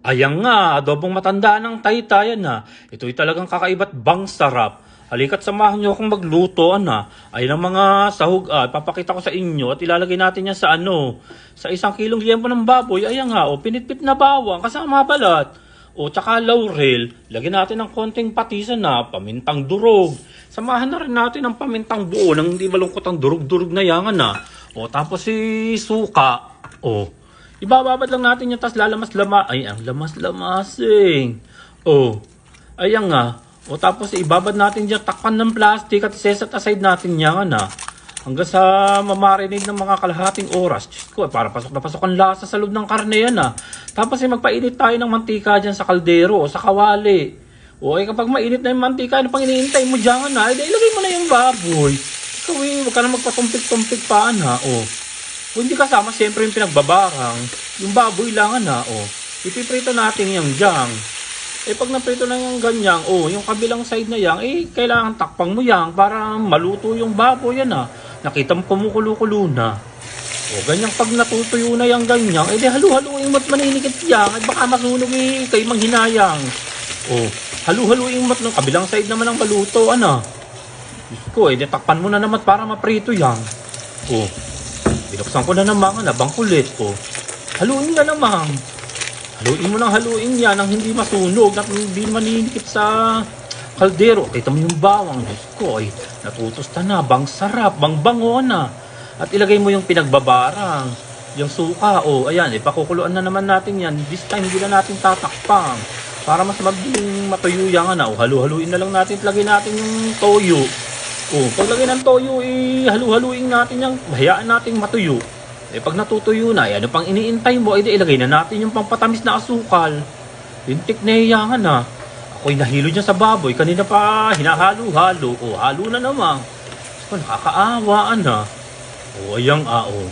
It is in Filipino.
Ayan nga, adobong matanda ng taytayan na. Ito'y talagang kakaiba't bang sarap. Halika't samahan niyo akong magluto, ana. Ay ng mga sahog, ah, papakita ko sa inyo at ilalagay natin yan sa ano, sa isang kilong liyempo ng baboy. Ayan nga, o, pinitpit na bawang, kasama balat. O, tsaka laurel. Lagyan natin ng konting patisan na, pamintang durog. Samahan na rin natin ng pamintang buo nang hindi malungkot ang durug-durug na yangan na. O, tapos si suka. O, ibababad lang natin yung tas lalamas-lama. Ay, ang lamas-lamasing. O, ayan nga. O, tapos ibabad natin dyan takpan ng plastic at set aside natin yan na. Hanggang sa mamarinate ng mga kalahating oras. Diyos ko, eh, para pasok na pasok ang lasa sa loob ng karne yan ah. Tapos ay magpainit tayo ng mantika dyan sa kaldero o sa kawali. O ay kapag mainit na yung mantika, ano pang iniintay mo dyan na? Eh, di ilagay mo na yung baboy. Ikaw eh, huwag ka na magpatumpik-tumpik pa na. O. Kung hindi kasama, siyempre yung pinagbabarang. Yung baboy lang na. O. Ipiprito natin yung dyan. Eh pag naprito na yung ganyan, oh, yung kabilang side na yan, eh kailangan takpang mo yan para maluto yung baboy yan ah. Nakita mo kumukulo-kulo na. O ganyan pag natutuyo na yung ganyan, eh halu-haluin mo't maninikit yan. Ay baka masunog eh, kay manghinayang. O, halu-haluin mo't ng kabilang side naman ang maluto, ano. Diyos ko, eh di takpan mo na naman para maprito yan. O, binuksan ko na naman, nabang kulit. O, haluin na naman. Haluin mo ng haluin yan nang hindi masunog at hindi maninikip sa kaldero. Kita mo yung bawang. Diyos ko, ay natutusta na. Bang sarap, bang bango na. At ilagay mo yung pinagbabarang. Yung suka, o oh, ayan, ipakukuluan na naman natin yan. This time, hindi na natin tatakpang. Para mas maging matuyo yan na. O, halu-haluin na lang natin. Lagay natin yung toyo. O, paglagay ng toyo, eh, halu-haluin natin yan. Hayaan natin matuyo. Eh pag natutuyo na, eh, ano pang iniintay mo, eh ilagay na natin yung pangpatamis na asukal. Lintik na iyangan na. Ako'y nahilo dyan sa baboy. Kanina pa hinahalo-halo. O, halo na naman. Ko, nakakaawaan na. O, ayang ao.